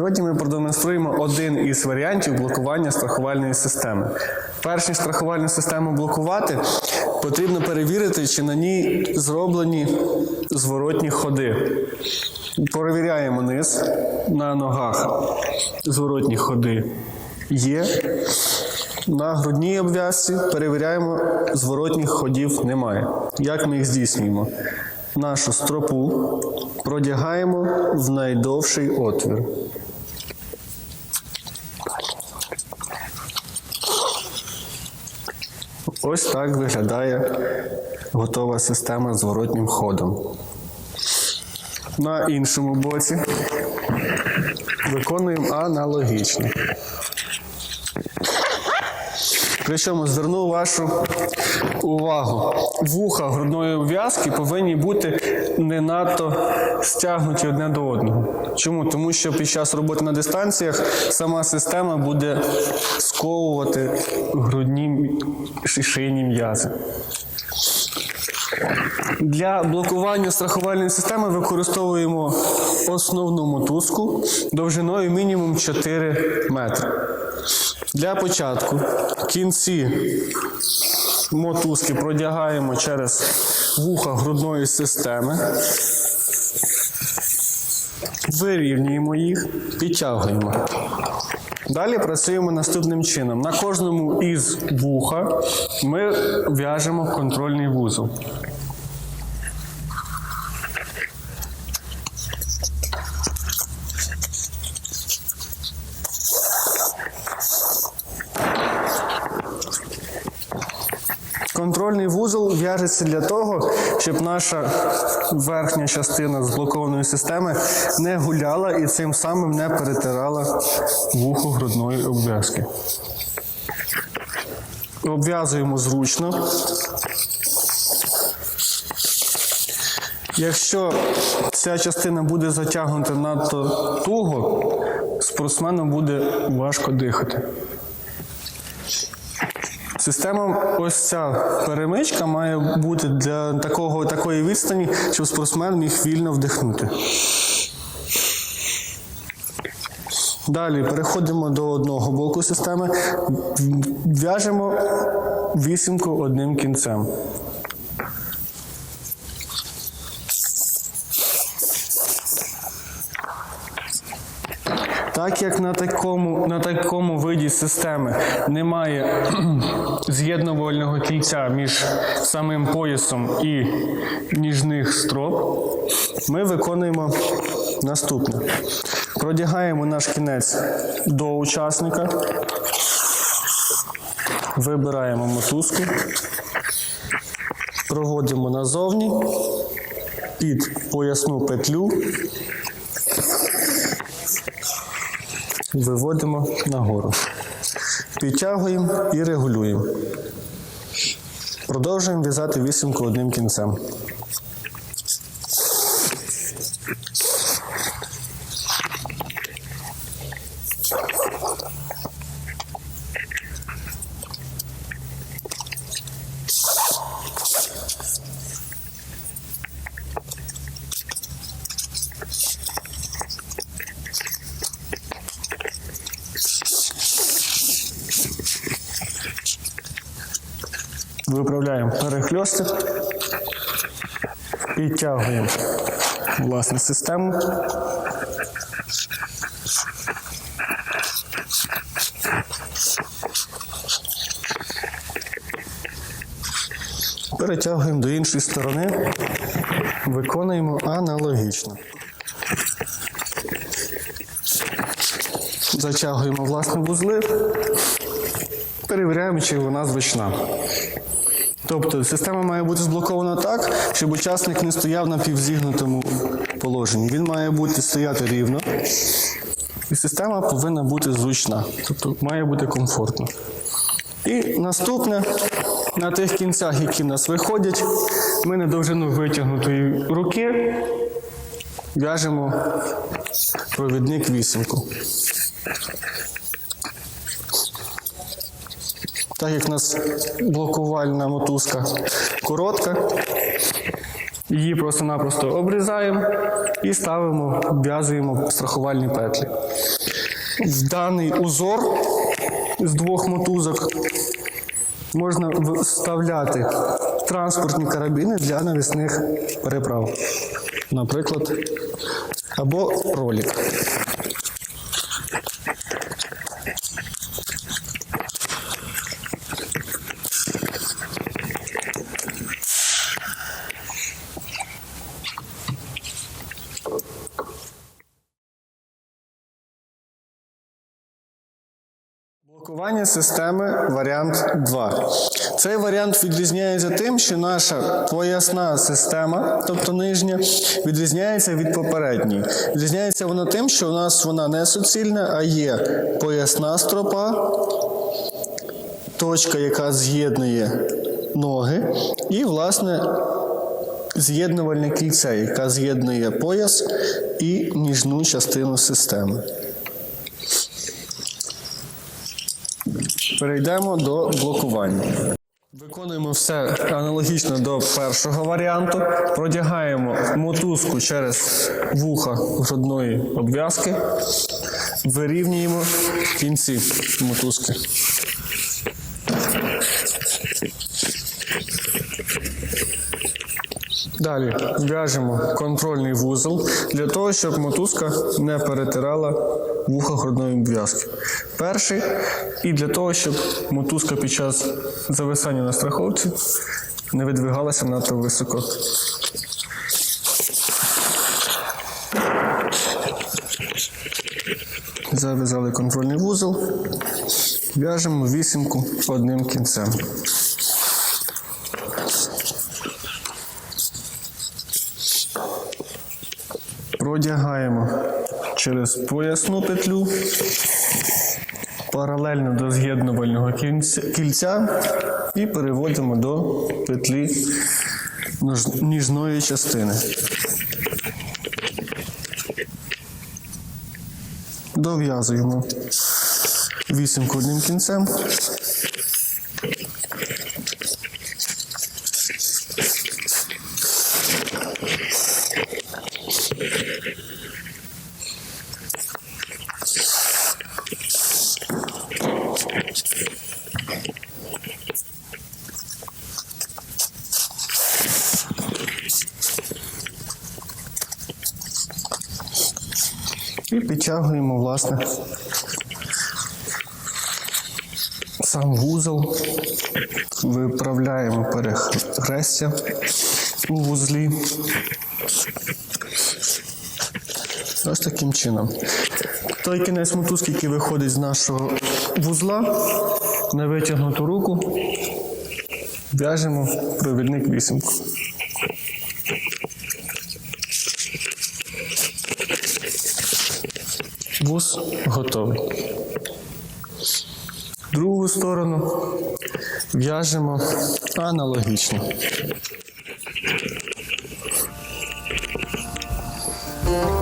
Сьогодні ми продемонструємо один із варіантів блокування страхувальної системи. Перш ніж страхувальну систему блокувати, потрібно перевірити, чи на ній зроблені зворотні ходи. Перевіряємо низ на ногах. Зворотні ходи є. На грудній обв'язці перевіряємо, зворотніх ходів немає. Як ми їх здійснюємо? Нашу стропу продягаємо в найдовший отвір. Ось так виглядає готова система зворотнім ходом. На іншому боці виконуємо аналогічно. Причому зверну вашу увагу. Вуха грудної в'язки повинні бути не надто стягнуті одне до одного. Чому? Тому що під час роботи на дистанціях сама система буде сковувати грудні шийні м'язи. Для блокування страхувальної системи використовуємо основну мотузку довжиною мінімум 4 метри. Для початку кінці мотузки продягаємо через вуха грудної системи, вирівнюємо їх, підтягуємо. Далі працюємо наступним чином. На кожному із вуха ми в'яжемо контрольний вузол. Контрольний вузол в'яжеться для того, щоб наша верхня частина зблокованої системи не гуляла і цим самим не перетирала вухо грудної обв'язки. Обв'язуємо зручно. Якщо ця частина буде затягнута надто туго, спортсмену буде важко дихати. Система, ось ця перемичка має бути для такого, такої відстані, щоб спортсмен міг вільно вдихнути. Далі переходимо до одного боку системи, в'яжемо вісімку одним кінцем. Так як на такому, на такому виді системи немає з'єднувального кільця між самим поясом і ніжних строп, ми виконуємо наступне. Продягаємо наш кінець до учасника, вибираємо мотузку, проводимо назовні під поясну петлю виводимо нагору. Підтягуємо і регулюємо. Продовжуємо в'язати вісімку одним кінцем. Виправляємо перехльостик, підтягуємо власне систему. Перетягуємо до іншої сторони, виконуємо аналогічно. Затягуємо власне вузли, перевіряємо, чи вона зручна. Тобто система має бути зблокована так, щоб учасник не стояв на півзігнутому положенні. Він має бути стояти рівно, і система повинна бути зручна, тобто має бути комфортно. І наступне, на тих кінцях, які в нас виходять, ми на довжину витягнутої руки в'яжемо провідник вісімку. Так як в нас блокувальна мотузка коротка, її просто-напросто обрізаємо і ставимо, в'язуємо страхувальні петлі. в даний узор з двох мотузок можна вставляти транспортні карабіни для навісних переправ. Наприклад, або ролик. Блокування системи варіант 2. Цей варіант відрізняється тим, що наша поясна система, тобто нижня, відрізняється від попередньої. Відрізняється вона тим, що у нас вона не суцільна, а є поясна стропа, точка, яка з'єднує ноги, і, власне, з'єднувальне кільце, яке з'єднує пояс і ніжну частину системи. Перейдемо до блокування. Виконуємо все аналогічно до першого варіанту. Продягаємо мотузку через вуха грудної обв'язки, вирівнюємо кінці мотузки. Далі в'яжемо контрольний вузол для того, щоб мотузка не перетирала вуха грудної обв'язки. Перший, і для того, щоб мотузка під час зависання на страховці не видвигалася надто високо. Зав'язали контрольний вузол, в'яжемо вісімку одним кінцем. Продягаємо через поясну петлю паралельно до з'єднувального кільця і переводимо до петлі ніжної частини. Дов'язуємо вісімку одним кінцем. І підтягуємо, власне, сам вузол, виправляємо перехрестя у вузлі. Ось таким чином. Той кінець мотузки, який виходить з нашого вузла, на витягнуту руку в'яжемо провідник вісімку. вус готовий. Другу сторону в'яжемо аналогічно. Thank you.